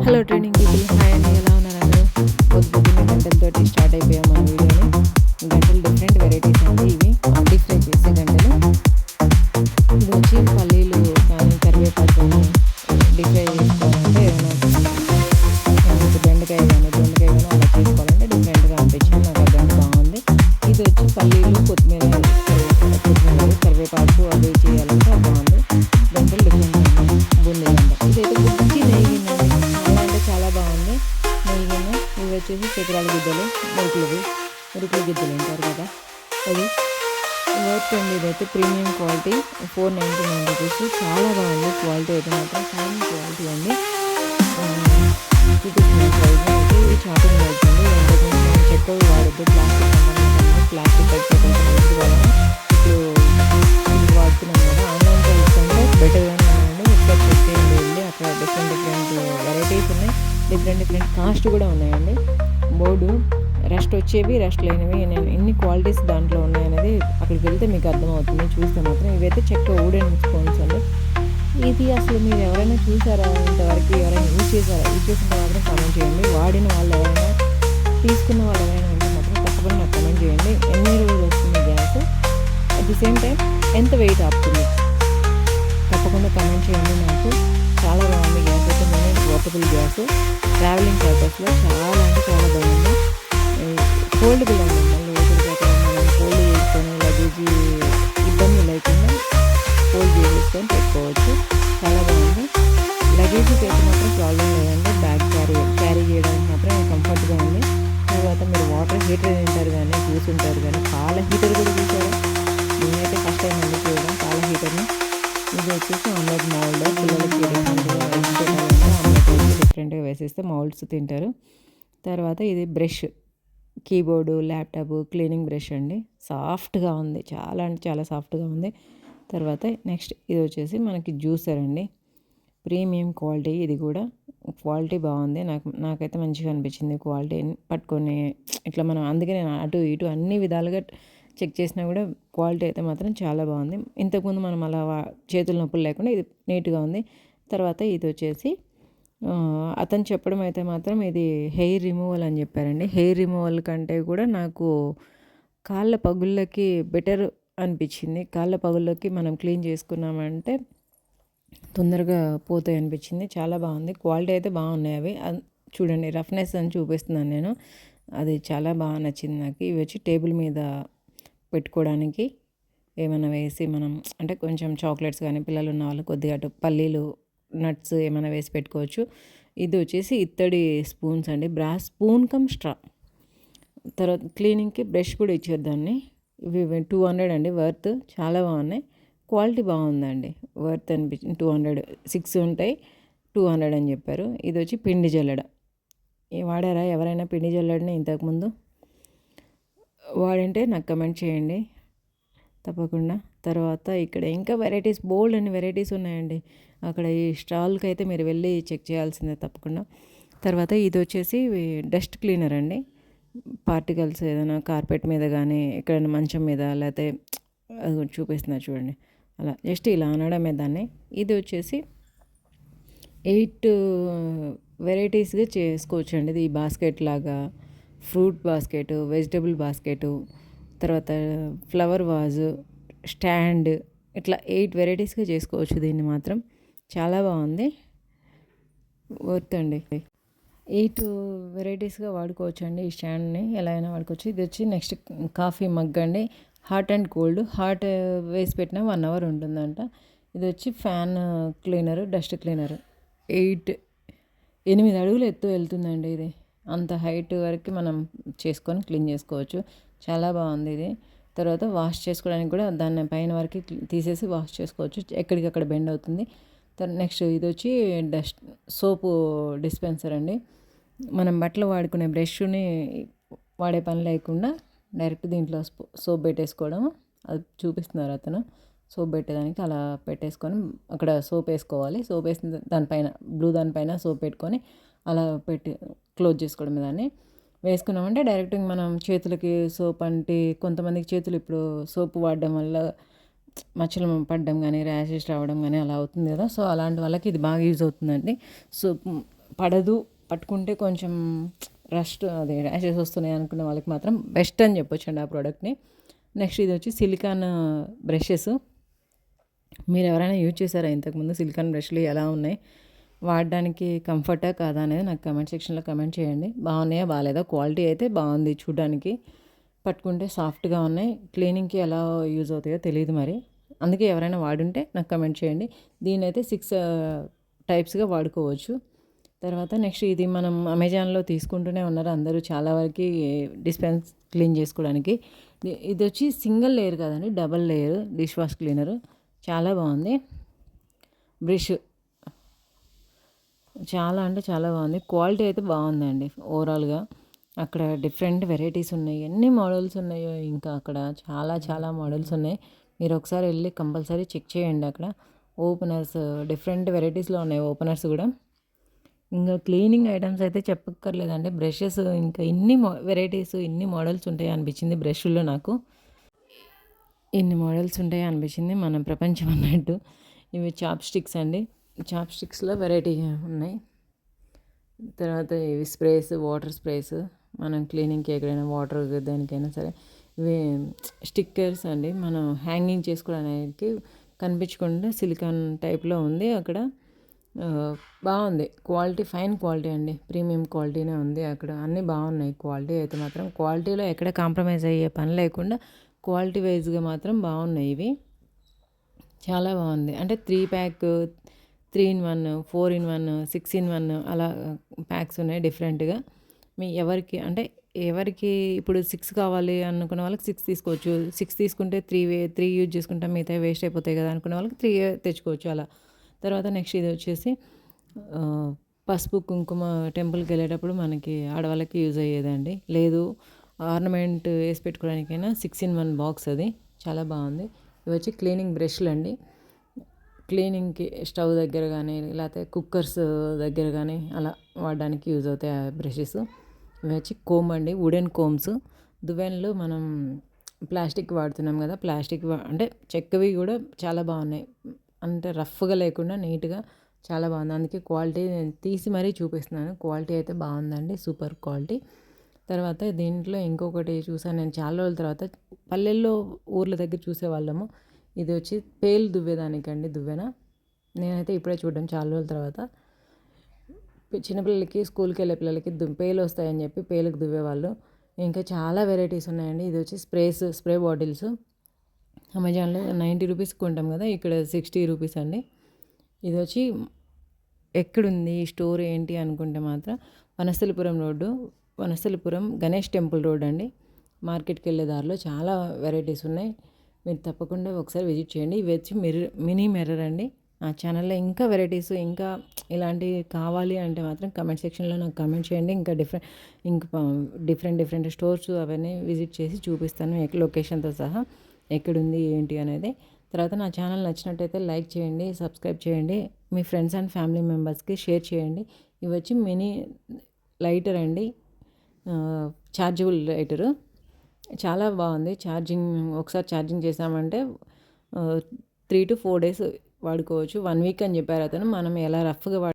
Hello training people hi అండి ఎలా ఉన్నారు అందరూ? పొద్దు పొద్దున్న గంటలతోటి స్టార్ట్ అయిపోయాం మన వీడియోని గంటలు డిఫరెంట్ వెరైటీస్ అండి వచ్చేసి చక్రాల గిద్దలు మురుకులవి మురుకుల గిద్దలు అంటారు కదా. అది వర్త్ అండి ఇదైతే premium quality four ninety nine rupees. చాలా బాగుంది క్వాలిటీ అయితే మాత్రం. ఫైన్ క్వాలిటీ అండి. చూపిస్తున్నాను ప్రైస్ అయితే షాపింగ్ వర్త్ అండి. లాస్ట్ కూడా ఉన్నాయండి. బోర్డు రెస్ట్ వచ్చేవి రెస్ట్ లేనివి నేను ఎన్ని క్వాలిటీస్ దాంట్లో ఉన్నాయనేది అక్కడికి వెళ్తే మీకు అర్థమవుతుంది. చూస్తే మాత్రం ఇవైతే చెక్క ఊడెన్ స్పూన్స్ అండి. ఇది అసలు మీరు ఎవరైనా చూసారా? ఇంతవరకు ఎవరైనా యూజ్ చేశారా? యూజ్ చేసిన మాత్రం కామెంట్ చేయండి. వాడిన వాళ్ళు ఎవరైనా తీసుకున్న వాళ్ళు ఎవరైనా ఉంటే మాత్రం తప్పకుండా నాకు కామెంట్ చేయండి. ఎన్ని రోజులు వస్తుంది gas? At the same time ఎంత వెయిట్ ఆపుతుంది? తప్పకుండా కామెంట్ చేయండి నాకు. పోర్టబుల్ గ్యాస్ ట్రావెలింగ్ పర్పస్లో చాలా అంటే చాలా బాగుంది. ఫోల్డబుల్ అండి మళ్ళీ మనం ఫోల్డ్ చేసుకొని లగేజీ ఇబ్బంది లేకుండా ఫోల్డ్ చేసుకొని పెట్టుకోవచ్చు. చాలా బాగుంది. లగేజీకి అయితే మాత్రం ప్రాబ్లం లేదండి. బ్యాగ్ క్యారీ క్యారీ చేయడానికి మాత్రం కంఫర్ట్గా ఉంది. తర్వాత మీరు వాటర్ హీటర్ తింటారు కానీ చూసుంటారు కానీ పాల హీటర్ కూడా చూసారా నేనైతే ఫస్ట్ టైం అండి చూడడం పాల హీటర్ని ఇది వచ్చేసి ఆమ్లెట్ మౌల్డ్ పిల్లలకి వేసేస్తే మౌల్డ్స్ తింటారు. తర్వాత ఇది brush. Keyboard laptop cleaning brush అండి. సాఫ్ట్గా ఉంది. చాలా అంటే చాలా సాఫ్ట్గా ఉంది. తర్వాత నెక్స్ట్ ఇది వచ్చేసి మనకి జ్యూసర్ అండి. ప్రీమియం క్వాలిటీ ఇది కూడా. క్వాలిటీ బాగుంది. నాకు నాకైతే మంచిగా అనిపించింది క్వాలిటీ. పట్టుకొని ఇట్లా మనం అందుకే నేను అటు ఇటు అన్ని విధాలుగా చెక్ చేసినా కూడా క్వాలిటీ అయితే మాత్రం చాలా బాగుంది. ఇంతకుముందు మనం అలా చేతుల నొప్పులు లేకుండా ఇది నీట్గా ఉంది. తర్వాత ఇది వచ్చేసి అతను చెప్పడం అయితే మాత్రం ఇది హెయిర్ రిమూవల్ అని చెప్పారండి. హెయిర్ రిమూవల్ కంటే కూడా నాకు కాళ్ళ పగుళ్ళకి బెటర్ అనిపించింది. కాళ్ళ పగుళ్ళకి మనం క్లీన్ చేసుకున్నామంటే తొందరగా పోతాయి అనిపించింది. చాలా బాగుంది. క్వాలిటీ అయితే బాగున్నాయి అవి. చూడండి రఫ్నెస్ అని చూపిస్తున్నాను నేను. అది చాలా బాగా నచ్చింది నాకు. ఇవి వచ్చి టేబుల్ మీద పెట్టుకోవడానికి ఏమైనా వేసి మనం అంటే కొంచెం చాక్లెట్స్ కానీ పిల్లలు ఉన్న వాళ్ళు కొద్దిగా అటు పల్లీలు నట్స్ ఏమైనా వేసి పెట్టుకోవచ్చు. ఇది వచ్చేసి ఇత్తడి స్పూన్స్ అండి. Brass spoon cum straw. తర్వాత క్లీనింగ్కి బ్రష్ కూడా ఇచ్చారు దాన్ని. ఇవి టూ హండ్రెడ్ అండి. వర్త్ చాలా బాగున్నాయి. క్వాలిటీ బాగుందండి. వర్త్ అనిపించింది. టూ హండ్రెడ్ సిక్స్ ఉంటాయి. టూ హండ్రెడ్ అని చెప్పారు. ఇది వచ్చి పిండి జల్లడ. వాడారా? ఎవరైనా పిండి జల్లడని ఇంతకుముందు? వాడంటే నాకు కమెంట్ చేయండి. తప్పకుండా. తర్వాత ఇక్కడ ఇంకా వెరైటీస్ బోల్డ్ అని వెరైటీస్ ఉన్నాయండి. అక్కడ ఈ స్టాల్కి అయితే మీరు వెళ్ళి చెక్ చేయాల్సిందే తప్పకుండా. తర్వాత ఇది వచ్చేసి డస్ట్ క్లీనర్ అండి. పార్టికల్స్ ఏదైనా కార్పెట్ మీద కానీ ఎక్కడైనా మంచం మీద లేకపోతే అది చూపిస్తున్నా చూడండి. అలా జస్ట్ ఇలా అనడమే దాన్ని. ఇది వచ్చేసి ఎయిట్ వెరైటీస్గా చేసుకోవచ్చు అండి ఇది బాస్కెట్ లాగా ఫ్రూట్ బాస్కెట్ వెజిటబుల్ బాస్కెట్ తర్వాత ఫ్లవర్ వాజు స్టాండ్ ఇట్లా ఎయిట్ వెరైటీస్గా చేసుకోవచ్చు దీన్ని మాత్రం. చాలా బాగుంది. వర్త్ అండి టూ వెరైటీస్గా వాడుకోవచ్చు అండి ఈ స్టాండ్ని. ఎలా అయినా వాడుకోవచ్చు. ఇది వచ్చి నెక్స్ట్ కాఫీ మగ్ అండి. Hot and cold. హాట్ వేసి పెట్టిన వన్ అవర్ ఉంటుందంట. ఇది వచ్చి fan cleaner dust cleaner. Eight ఎనిమిది అడుగులు ఎత్తు వెళ్తుందండి ఇది. అంత హైట్ వరకు మనం చేసుకొని క్లీన్ చేసుకోవచ్చు. చాలా బాగుంది ఇది. తర్వాత వాష్ చేసుకోవడానికి కూడా దాన్ని పైన వరకు తీసేసి వాష్ చేసుకోవచ్చు. ఎక్కడికక్కడ బెండ్ అవుతుంది. నెక్స్ట్ ఇది వచ్చి డస్ట్ సోపు డిస్పెన్సర్ అండి. మనం బట్టలు వాడుకునే బ్రష్ని వాడే పని లేకుండా డైరెక్ట్ దీంట్లో సోప్ పెట్టేసుకోవడం అది చూపిస్తున్నారు అతను. సోప్ పెట్టేదానికి అలా పెట్టేసుకొని అక్కడ సోప్ వేసుకోవాలి. సోప్ వేసిన దానిపైన బ్లూ దానిపైన సోప్ పెట్టుకొని అలా పెట్టి క్లోజ్ చేసుకోవడం దాన్ని. వేసుకున్నామంటే డైరెక్ట్ మనం చేతులకి సోప్ అంటే కొంతమందికి చేతులు ఇప్పుడు సోపు వాడడం వల్ల మచ్చలు పడడం కానీ ర్యాషెస్ రావడం కానీ అలా అవుతుంది కదా. సో అలాంటి వాళ్ళకి ఇది బాగా యూజ్ అవుతుందండి. సో పడదు పట్టుకుంటే కొంచెం రస్ట్ అదే ర్యాషెస్ వస్తున్నాయి అనుకునే వాళ్ళకి మాత్రం బెస్ట్ అని చెప్పొచ్చు అండి ఆ ప్రోడక్ట్ని నెక్స్ట్ ఇది వచ్చి సిలికాన్ బ్రషెస్ మీరు ఎవరైనా యూజ్ చేశారా? ఇంతకుముందు సిలికాన్ బ్రష్లు ఎలా ఉన్నాయి? వాడడానికి కంఫర్టా కాదా అనేది నాకు కమెంట్ సెక్షన్లో కమెంట్ చేయండి. బాగున్నాయా? బాగాలేదా? క్వాలిటీ అయితే బాగుంది చూడడానికి. పట్టుకుంటే సాఫ్ట్గా ఉన్నాయి. క్లీనింగ్కి ఎలా యూజ్ అవుతాయో తెలియదు మరి. అందుకే ఎవరైనా వాడుంటే నాకు కమెంట్ చేయండి. దీని అయితే సిక్స్ టైప్స్గా వాడుకోవచ్చు. తర్వాత నెక్స్ట్ ఇది మనం అమెజాన్లో తీసుకుంటూనే ఉన్నారు అందరూ చాలా వరకు డిస్పెన్స్ క్లీన్ చేసుకోవడానికి. ఇది వచ్చి సింగిల్ లేయర్ కదండి double layer dish wash cleaner. చాలా బాగుంది. బ్రష్. చాలా అంటే చాలా బాగుంది. క్వాలిటీ అయితే బాగుందండి ఓవరాల్గా. అక్కడ డిఫరెంట్ వెరైటీస్ ఉన్నాయి. ఎన్ని మోడల్స్ ఉన్నాయో ఇంకా అక్కడ చాలా చాలా మోడల్స్ ఉన్నాయి. మీరు ఒకసారి వెళ్ళి కంపల్సరీ చెక్ చేయండి అక్కడ. ఓపెనర్స్ డిఫరెంట్ వెరైటీస్లో ఉన్నాయి ఓపెనర్స్ కూడా. ఇంకా క్లీనింగ్ ఐటమ్స్ అయితే చెప్పక్కర్లేదండి. బ్రషెస్ ఇంకా ఇన్ని వెరైటీస్ ఇన్ని మోడల్స్ ఉంటాయి అనిపించింది బ్రష్లో నాకు. ఇన్ని మోడల్స్ ఉంటాయి అనిపించింది మన ప్రపంచం అన్నట్టు. ఇవి చాప్ స్టిక్స్ అండి. చాప్ స్టిక్స్లో వెరైటీ ఉన్నాయి. తర్వాత ఇవి స్ప్రేస్ వాటర్ స్ప్రేస్. మనం క్లీనింగ్కి ఎక్కడైనా వాటర్ దేనికైనా సరే ఇవి స్టిక్కర్స్ అండి. మనం హ్యాంగింగ్ చేసుకోవడానికి కనిపించకుండా సిలికాన్ టైప్లో ఉంది అక్కడ. బాగుంది. క్వాలిటీ ఫైన్ క్వాలిటీ అండి. ప్రీమియం క్వాలిటీనే ఉంది అక్కడ. అన్నీ బాగున్నాయి. క్వాలిటీ అయితే మాత్రం క్వాలిటీలో ఎక్కడ కాంప్రమైజ్ అయ్యే పని లేకుండా క్వాలిటీ వైజ్గా మాత్రం బాగున్నాయి ఇవి. చాలా బాగుంది. అంటే three pack three in one four in one six in one అలా ప్యాక్స్ ఉన్నాయి డిఫరెంట్గా. మీ ఎవరికి అంటే ఎవరికి ఇప్పుడు సిక్స్ కావాలి అనుకున్న వాళ్ళకి సిక్స్ తీసుకోవచ్చు. సిక్స్ తీసుకుంటే త్రీ వే త్రీ యూజ్ చేసుకుంటే మిగతా వేస్ట్ అయిపోతాయి కదా అనుకునే వాళ్ళకి త్రీ తెచ్చుకోవచ్చు అలా. తర్వాత నెక్స్ట్ ఇది వచ్చేసి పసుపు కుంకుమ టెంపుల్కి వెళ్ళేటప్పుడు మనకి ఆడవాళ్ళకి యూజ్ అయ్యేదండి. లేదు ఆర్నమెంట్ వేసి పెట్టుకోవడానికైనా సిక్స్ ఇన్ వన్ బాక్స్ అది. చాలా బాగుంది. ఇవి వచ్చి క్లీనింగ్ బ్రష్లు అండి. క్లీనింగ్కి స్టవ్ దగ్గర కానీ లేకపోతే కుక్కర్స్ దగ్గర కానీ అలా వాడడానికి యూజ్ అవుతాయి ఆ బ్రషెస్ ఇవి వచ్చి కోమ్ అండి వుడెన్ కోమ్స్ దువ్వెనలు మనం ప్లాస్టిక్ వాడుతున్నాం కదా ప్లాస్టిక్ అంటే చెక్కవి కూడా చాలా బాగున్నాయి. అంటే రఫ్గా లేకుండా నీట్గా చాలా బాగుంది. అందుకే క్వాలిటీ నేను తీసి మరీ చూపిస్తున్నాను. క్వాలిటీ అయితే బాగుందండి సూపర్ క్వాలిటీ తర్వాత దీంట్లో ఇంకొకటి చూసాను నేను చాలా రోజుల తర్వాత. పల్లెల్లో ఊర్ల దగ్గర చూసేవాళ్ళము ఇది వచ్చి పేలు దువ్వేదానికండి దువ్వెన. నేనైతే ఇప్పుడే చూడడం చాలా రోజుల తర్వాత. చిన్నపిల్లలకి స్కూల్కి వెళ్ళే పిల్లలకి దు పేలు వస్తాయని చెప్పి పేలుకు దువ్వేవాళ్ళు. ఇంకా చాలా వెరైటీస్ ఉన్నాయండి. ఇది వచ్చి స్ప్రేస్ స్ప్రే బాటిల్స్. అమెజాన్లో నైంటీ రూపీస్ కొంటాం కదా ఇక్కడ సిక్స్టీ రూపీస్ అండి. ఇది వచ్చి ఎక్కడుంది స్టోర్ ఏంటి అనుకుంటే మాత్రం Vanasthalipuram road Vanasthalipuram Ganesh temple road అండి. మార్కెట్కి వెళ్ళే దారిలో చాలా వెరైటీస్ ఉన్నాయి. మీరు తప్పకుండా ఒకసారి విజిట్ చేయండి. ఇవి వచ్చి మిర్రర్ మినీ మిర్రర్ అండి. నా ఛానల్లో ఇంకా వెరైటీస్ ఇంకా ఇలాంటివి కావాలి అంటే మాత్రం కమెంట్ సెక్షన్లో నాకు కమెంట్ చేయండి. ఇంకా డిఫరెంట్ ఇంకా డిఫరెంట్ డిఫరెంట్ స్టోర్స్ అవన్నీ విజిట్ చేసి చూపిస్తాను లొకేషన్తో సహా ఎక్కడుంది ఏంటి అనేది. తర్వాత నా ఛానల్ నచ్చినట్టయితే లైక్ చేయండి సబ్స్క్రైబ్ చేయండి. మీ ఫ్రెండ్స్ అండ్ ఫ్యామిలీ మెంబర్స్కి షేర్ చేయండి. ఇవి వచ్చి మినీ లైటర్ అండి. ఛార్జబుల్ లైటరు చాలా బాగుంది. ఛార్జింగ్ ఒకసారి ఛార్జింగ్ చేసామంటే త్రీ టు ఫోర్ డేస్ వాడుకోవచ్చు. వన్ వీక్ అని చెప్పారు అతను. మనం ఎలా రఫ్గా